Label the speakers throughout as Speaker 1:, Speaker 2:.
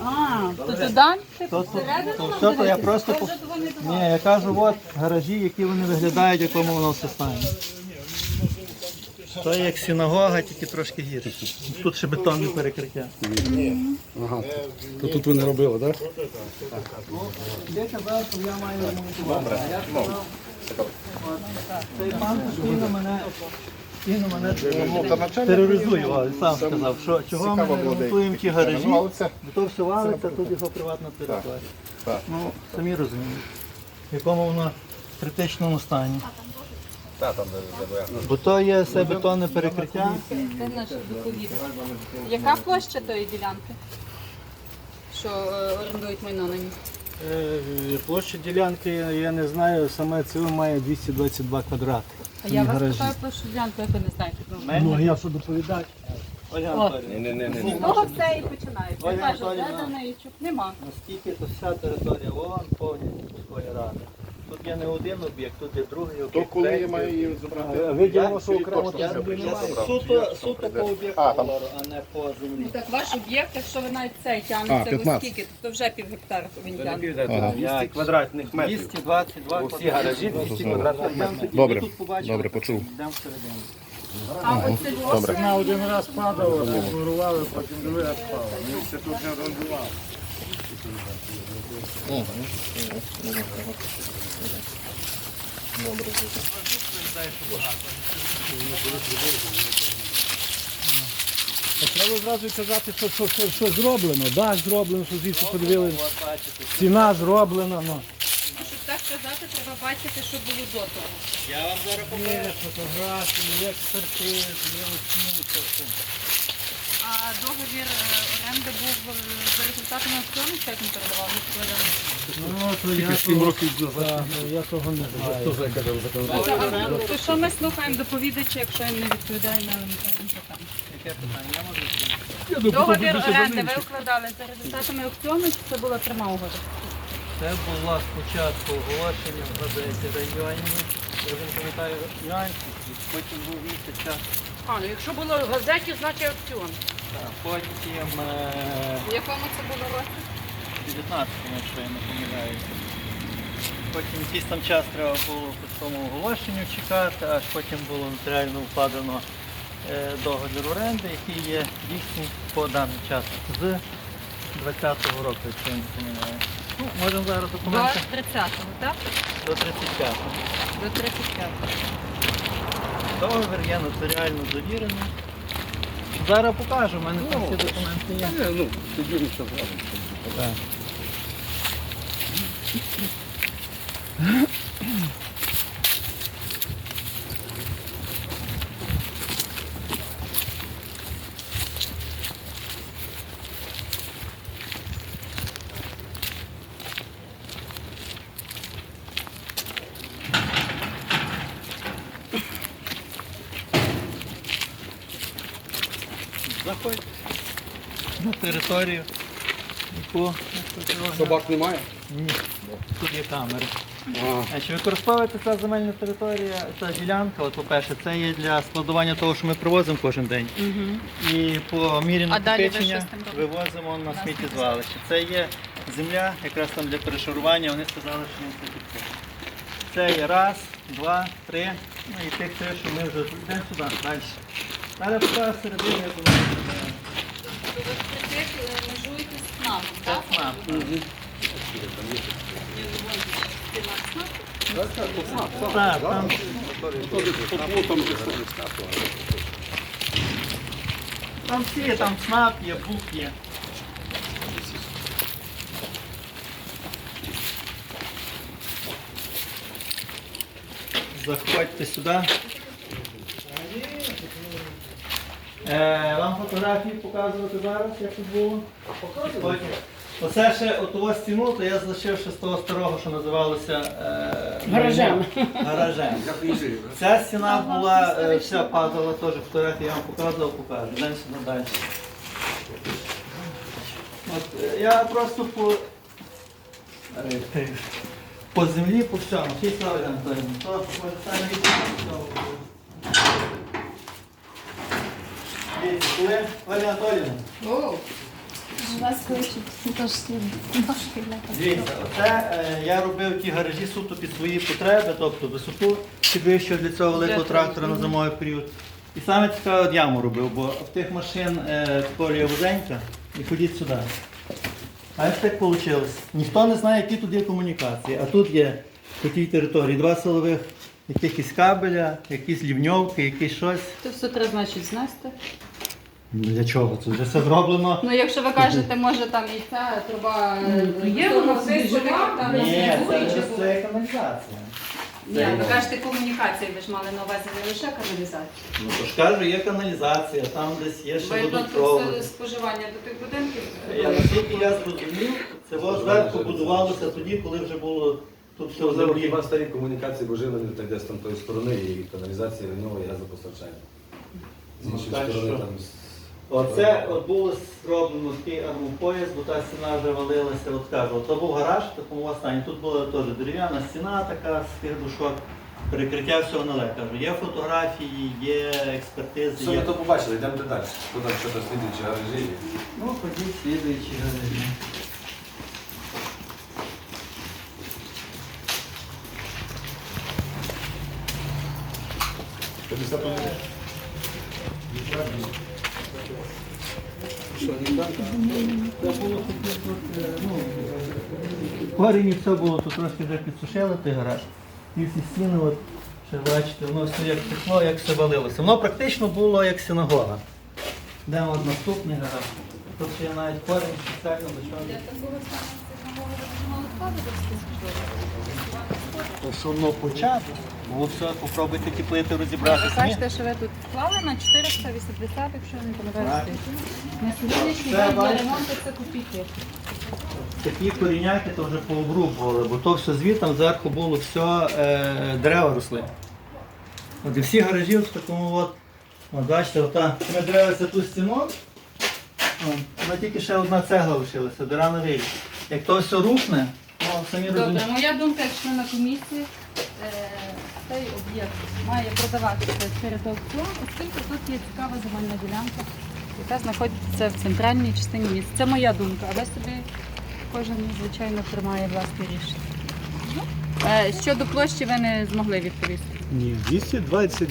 Speaker 1: А, то туди?
Speaker 2: То, то, я просто... Ні, я кажу, от гаражі, які вони виглядають, якому воно все стане. То як синагога, тільки трошки гірше. Тут ще бетонне перекриття.
Speaker 3: Ага. То тут ви не робили, так?
Speaker 2: Я казав, що я маю ремонтувати. Я Цей пан постійно мене, постійно мене тероризує, сам сказав, що чого ми не ремонтуємо ті гаражі, бо то все валиться, тут його приватна територія. Ну, самі розумієте, в якому воно критичному стані. Бо то є все бетонне перекриття.
Speaker 1: Це наш доповідь. Яка площа тої ділянки? Що е, орендують майно на ній?
Speaker 2: Е, Площа ділянки, я не знаю, саме ЦВ має 222 квадрати.
Speaker 1: А я вас питаю площу ділянку, як ви не знаєте.
Speaker 2: Ну, а я що доповідати? Ольга Анатолійовна,
Speaker 1: З того все і починається.
Speaker 2: Ольга
Speaker 1: Я кажу,
Speaker 2: Анатоліївна.
Speaker 1: де Нема.
Speaker 2: наскільки то вся територія вон повністю міської ради. Тут є не один об'єкт, тут є другий об'єкт.
Speaker 3: То коли я
Speaker 2: третій.
Speaker 3: маю її забрати?
Speaker 2: Виділимо, що окремо суто, суто по об'єкту,
Speaker 3: А, там-
Speaker 2: кольору, а не по землі.
Speaker 1: Так ваш об'єкт, якщо ви навіть цей
Speaker 3: А,
Speaker 1: тягнеться,
Speaker 3: 15.
Speaker 1: оскільки, то вже пів гектара він тягне.
Speaker 4: 200 квадратних метрів.
Speaker 2: 222
Speaker 4: Всі гаражі 200 квадратних метрів.
Speaker 3: Добре. Добре, почув.
Speaker 2: Йдемо всередину.
Speaker 1: А оце
Speaker 3: Добре.
Speaker 5: На один раз падало, мурували, потім другий раз падало. Місце тут не орендували. Треба зразу казати, що, що, що, що зроблено. Дах зроблено, що звідси подивилися. Ціна зроблена. Ну.
Speaker 1: Щоб так казати, треба бачити, що було до того.
Speaker 2: Я вам зараз
Speaker 5: Є фотографії, є експертизи, є оцінка.
Speaker 1: А договір е, оренди був е, за результатами аукціону, чи як він передавав? Ми складали.
Speaker 5: Ну, то я,
Speaker 3: Сім
Speaker 5: того,
Speaker 3: років
Speaker 5: Так, ну, я того не знаю.
Speaker 1: То що ми слухаємо доповідача, якщо він не відповідає на елементарні питання?
Speaker 2: Яке питання? Я можу
Speaker 1: Договір оренди ви укладали за результатами аукціону, чи це була пряма угода?
Speaker 2: Це була спочатку оголошення в газеті районні, я вже не пам'ятаю нюансів, потім був місяць час,
Speaker 1: А, ну якщо було в газеті, значить аукціон.
Speaker 2: Потім е,
Speaker 1: В якому це було році?
Speaker 2: 19-му, якщо я не помиляюся. Потім якийсь там час треба було по цьому оголошенню чекати, аж потім було нотаріально вкладено е, договір оренди, який є дійсний по даний час з 20-го року, якщо я не помиляюся. Ну, можемо зараз
Speaker 1: До
Speaker 2: документи
Speaker 1: 30-го, так?
Speaker 2: до 35-го.
Speaker 1: До 35-го.
Speaker 2: Договір є нотаріально завірений. Зараз покажу, в мене там всі документи є.
Speaker 3: Ну, тоді нічого зробимо.
Speaker 2: Так. Заходь на територію. Яку
Speaker 3: Собак немає?
Speaker 2: Ні, тут є камери.
Speaker 3: А,
Speaker 2: Значить, використовується ця земельна територія, ця ділянка, от, по-перше, це є для складування того, що ми привозимо кожен день. І по мірі
Speaker 1: А далі ви
Speaker 2: накопичення
Speaker 1: що робите?
Speaker 2: вивозимо на сміттєзвалище. Це є земля, якраз там для перешарування, вони сказали, що їм це підходить. Це є раз, два, три, ну і тих три, що ми вже йдемо сюди, далі. Воно виглядає.
Speaker 1: Ви тих межуєте з СНАПом,
Speaker 2: Це
Speaker 1: так?
Speaker 2: СНАП. Так, там Там всі, є, там СНАП є, БУК є. Заходьте сюди. Е, вам фотографії показувати зараз, як тут було? Оце ще отого стіну, то я залишив ще з того старого, що називалося е, гаражем. гаражем. Ця стіна була, е, вся падала, теж фотографії я вам показував, покажу. Далі сюди далі. От, е, я просто по... Е, по землі, по всьому. Всі слава. То цього. Дивіться, коли.
Speaker 6: Вас
Speaker 2: Дивіться, оце е, я робив ті гаражі суто під свої потреби, тобто висоту підвищив для цього великого трактора на зимовий період. І саме цікаве от яму робив, бо в тих машин е, колія вузенька і ходіть сюди. А як так вийшло? Ніхто не знає, які тут є комунікації. А тут є по тій території два силових якихось кабеля, якісь лівньовки, якісь щось.
Speaker 1: то все треба, значить, знести.
Speaker 2: Для чого? Це вже все зроблено.
Speaker 1: Ну, якщо ви кажете, може там і ця труба е, є, вона все жива, там
Speaker 2: Ні, це, вже це каналізація.
Speaker 1: Ні, ви кажете комунікації, ви ж мали на увазі не лише каналізацію.
Speaker 2: Ну то ж кажу, є каналізація, там десь є ще
Speaker 1: тут
Speaker 2: водопровод.
Speaker 1: споживання до тих будинків.
Speaker 2: Я наскільки я зрозумів, це воно зверху будувалося тоді, коли вже було тут все землі.
Speaker 7: хіба старі комунікації, бо жили так десь там тої сторони, і каналізація рівнова і газопостачання. З
Speaker 2: Ну,
Speaker 7: іншої
Speaker 2: так
Speaker 7: сторони
Speaker 2: що?
Speaker 7: там. з-
Speaker 2: Оце от було зроблено такий армопояс, бо та стіна вже валилася. От кажу, то був гараж в такому стані. Тут була теж дерев'яна стіна така з тих душок, перекриття всього нале. Кажу, є фотографії, є експертизи.
Speaker 7: Все, ми
Speaker 2: Є...
Speaker 7: то побачили, йдемо далі. Що там, що там слідуючі гаражі?
Speaker 2: Ну, ходіть, слідуючі гаражі. Корінь все було, тут трошки вже підсушили той гараж. І всі стіни, от, ще бачите, воно все як текло, як все валилося. Воно практично було як синагога. Де от наступний гараж. Тут ще є навіть корінь спеціально до чого. То що воно почати? Було все, попробуйте ті плити розібрати.
Speaker 1: Ви кажете, що ви тут вклали на 480, якщо не помиляюся. На сьогоднішній день для ремонту це копійки.
Speaker 2: Такі коріняки то вже пообрубували, бо то все звітом зверху було все е, дерева росли. От і всі гаражі в такому от, от бачите, ота, ми дивилися ту стіну, вона тільки ще одна цегла лишилася, дира на вилі. Як то все рухне, ну самі
Speaker 1: Добре, моя думка, як члена комісії, е, цей об'єкт має продаватися через аукціон, оскільки тут є цікава земельна ділянка, яка знаходиться в центральній частині міста. Це моя думка, але собі кожен, звичайно, приймає власне рішення. Е, Щодо площі ви не змогли відповісти.
Speaker 5: Ні, 220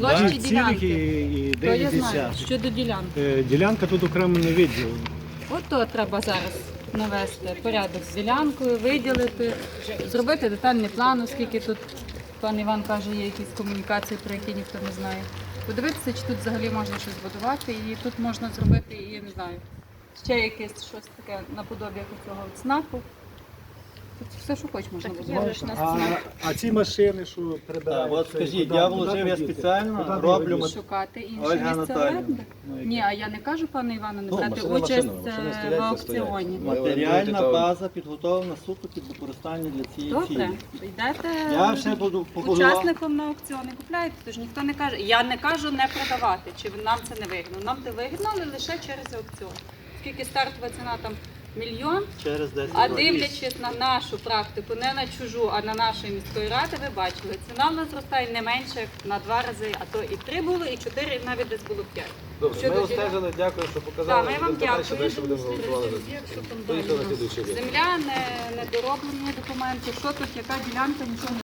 Speaker 1: Площі
Speaker 5: цілих
Speaker 1: ділянки.
Speaker 5: і,
Speaker 1: То я
Speaker 5: 9
Speaker 1: знаю. Щодо ділянки.
Speaker 5: Е, Ділянка тут окремо не виділена.
Speaker 1: Ото треба зараз навести порядок з ділянкою, виділити, зробити детальний план, оскільки тут пан Іван каже, є якісь комунікації, про які ніхто не знає. Подивитися, чи тут взагалі можна щось будувати, і тут можна зробити, і я не знаю, ще якесь щось таке наподобі цього знаку. Тут все, що хоч можна будувати.
Speaker 5: А, а ці машини, що
Speaker 2: Так,
Speaker 5: прибирають,
Speaker 2: от скажіть, я вложив, я спеціально
Speaker 5: Куди
Speaker 2: роблю мат-
Speaker 1: Шукати інше
Speaker 2: Ольга
Speaker 1: місце
Speaker 2: Анатоліївна.
Speaker 1: оренди. Ні, а я не кажу пану Івану не
Speaker 7: Ну,
Speaker 1: брати
Speaker 7: машини
Speaker 1: участь
Speaker 7: машинами, машини
Speaker 1: е, в
Speaker 7: стоять.
Speaker 1: аукціоні.
Speaker 2: Матеріальна база підготовлена суто під використання для цієї
Speaker 1: Добре,
Speaker 2: цілі.
Speaker 1: йдете
Speaker 2: Я ще буду
Speaker 1: учасником на аукціони купляєте, тож ніхто не каже. Я не кажу не продавати, чи нам це не вигідно. Нам це вигідно, але лише через аукціон. Скільки стартова ціна там мільйон,
Speaker 2: Через 10
Speaker 1: а
Speaker 2: років.
Speaker 1: дивлячись на нашу практику, не на чужу, а на нашої міської ради, ви бачили, ціна в нас зростає не менше як на два рази, а то і три було, і чотири, і навіть десь було п'ять.
Speaker 7: Добре,
Speaker 1: Щодо
Speaker 7: ми
Speaker 1: ділянки.
Speaker 7: обстежили, дякую, що показали.
Speaker 1: Так, ми вам
Speaker 7: Будемо далі,
Speaker 1: дякую.
Speaker 7: Будемо голосувати. Поїхали на слідуючий рік.
Speaker 1: Земля, не, дороблені документи, що тут, яка ділянка, нічого не